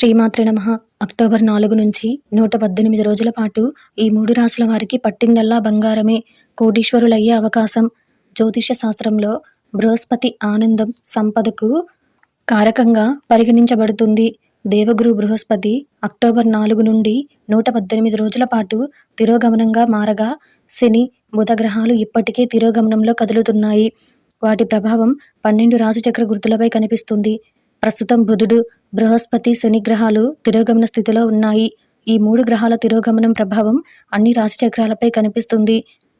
శ్రీమాత్రి నమ. అక్టోబర్ నాలుగు నుంచి నూట పద్దెనిమిది రోజుల పాటు ఈ మూడు రాసుల వారికి పట్టిందల్లా బంగారమే. కోటీశ్వరులయ్యే అవకాశం. జ్యోతిష శాస్త్రంలో బృహస్పతి ఆనందం సంపదకు కారకంగా పరిగణించబడుతుంది. దేవగురు బృహస్పతి అక్టోబర్ నాలుగు నుండి నూట పద్దెనిమిది రోజుల పాటు తిరోగమనంగా మారగా శని బుధగ్రహాలు ఇప్పటికే తిరోగమనంలో కదులుతున్నాయి. వాటి ప్రభావం పన్నెండు రాశిచక్ర గుర్తులపై కనిపిస్తుంది. ప్రస్తుతం బుధుడు బృహస్పతి శని గ్రహాలు తిరోగమన స్థితిలో ఉన్నాయి. ఈ మూడు గ్రహాల తిరోగమనం ప్రభావం అన్ని రాశిచక్రాలపై కనిపిస్తుంది.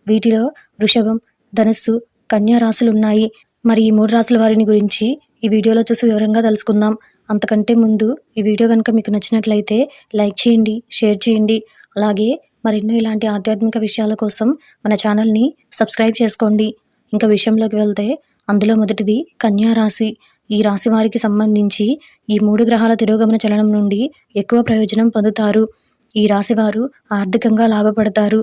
వీటిలో వృషభం ధనుస్సు కన్యా రాశులు ఉన్నాయి మరి ఈ మూడు రాశుల వారిని గురించి ఈ వీడియోలో చూసి వివరంగా తెలుసుకుందాం. అంతకంటే ముందు ఈ వీడియో కనుక మీకు నచ్చినట్లయితే లైక్ చేయండి షేర్ చేయండి. అలాగే మరెన్నో ఇలాంటి ఆధ్యాత్మిక విషయాల కోసం మన ఛానల్ని సబ్స్క్రైబ్ చేసుకోండి. ఇంకా విషయంలోకి వెళ్తే అందులో మొదటిది కన్యా రాశి. ఈ రాశి వారికి సంబంధించి ఈ మూడు గ్రహాల తిరోగమన చలనం నుండి ఎక్కువ ప్రయోజనం పొందుతారు. ఈ రాశివారు ఆర్థికంగా లాభపడతారు.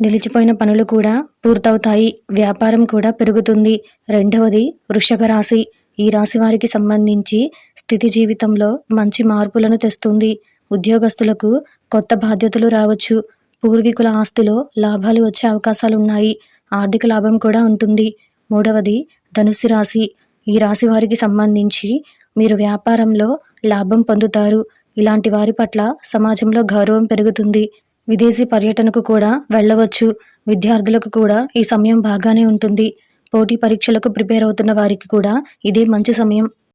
నిలిచిపోయిన పనులు కూడా పూర్తవుతాయి. వ్యాపారం కూడా పెరుగుతుంది. రెండవది వృషభ రాశి. ఈ రాశి వారికి సంబంధించి స్థితి జీవితంలో మంచి మార్పులను తెస్తుంది. ఉద్యోగస్తులకు కొత్త బాధ్యతలు రావచ్చు. పూర్వీకుల ఆస్తిలో లాభాలు వచ్చే అవకాశాలున్నాయి. ఆర్థిక లాభం కూడా ఉంటుంది. మూడవది ధనుస్సు రాశి. ఈ రాశి వారికి సంబంధించి మీరు వ్యాపారంలో లాభం పొందుతారు. ఇలాంటి వారి పట్ల సమాజంలో గౌరవం పెరుగుతుంది. విదేశీ పర్యటనకు కూడా వెళ్ళవచ్చు. విద్యార్థులకు కూడా ఈ సమయం బాగానే ఉంటుంది. పోటీ పరీక్షలకు ప్రిపేర్ అవుతున్న వారికి కూడా ఇదే మంచి సమయం.